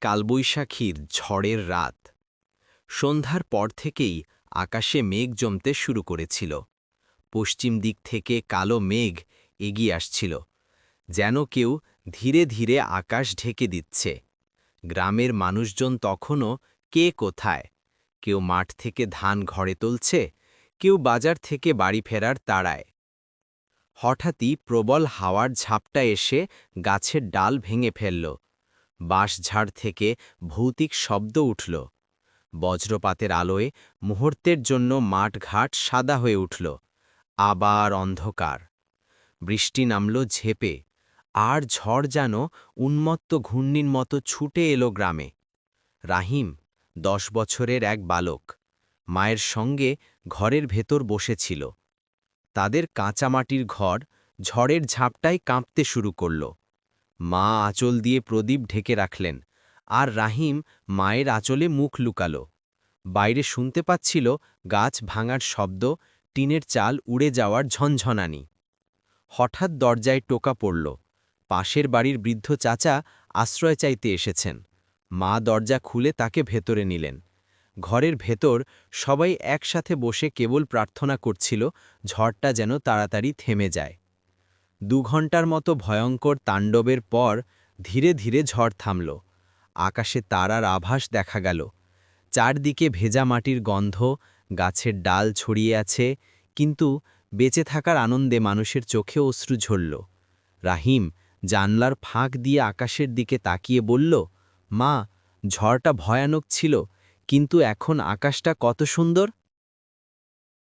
কালবৈশাখীর ঝড়ের রাত। সন্ধ্যার পর থেকেই আকাশে মেঘ জমতে শুরু করেছিল। পশ্চিম দিক থেকে কালো মেঘ এগিয়ে আসছিল, যেন কেউ ধীরে ধীরে আকাশ ঢেকে দিচ্ছে। গ্রামের মানুষজন তখনও, কে কোথায়? কেউ মাঠ থেকে ধান ঘরে তুলছে? কেউ বাজার থেকে বাড়ি ফেরার তাড়ায়? হঠাৎই প্রবল হাওয়ার ঝাপটা এসে গাছের ডাল ভেঙে ফেলল। বাঁশঝাড় থেকে ভৌতিক শব্দ উঠল। বজ্রপাতের আলোয় মুহূর্তের জন্য মাঠঘাট সাদা হয়ে উঠল। আবার অন্ধকার। বৃষ্টি নামল ঝেপে। আর ঝড় যেন উন্মত্ত ঘূর্ণির মতো ছুটে এলো গ্রামে। রাহিম, দশ বছরের এক বালক, মায়ের সঙ্গে ঘরের ভেতর বসেছিল। তাদের কাঁচামাটির ঘর ঝড়ের ঝাপটায় কাঁপতে শুরু করল। মা আঁচল দিয়ে প্রদীপ ঢেকে রাখলেন, আর রাহিম মায়ের আঁচলে মুখ লুকাল। বাইরে শুনতে পাচ্ছিল গাছ ভাঙার শব্দ, টিনের চাল উড়ে যাওয়ার ঝনঝনানি। হঠাৎ দরজায় টোকা পড়ল। পাশের বাড়ির বৃদ্ধ চাচা আশ্রয় চাইতে এসেছেন। মা দরজা খুলে তাকে ভেতরে নিলেন। ঘরের ভেতর সবাই একসাথে বসে কেবল প্রার্থনা করছিল, ঝড়টা যেন তাড়াতাড়ি থেমে যায়। দু ঘণ্টার মতো ভয়ঙ্কর তাণ্ডবের পর ধীরে ধীরে ঝড় থামল। আকাশে তারার আভাস দেখা গেল। চারদিকে ভেজা মাটির গন্ধ, গাছের ডাল ছড়িয়ে আছে, কিন্তু বেঁচে থাকার আনন্দে মানুষের চোখে অশ্রু ঝরল। রাহিম জানলার ফাঁক দিয়ে আকাশের দিকে তাকিয়ে বলল, মা, ঝড়টা ভয়ানক ছিল, কিন্তু এখন আকাশটা কত সুন্দর?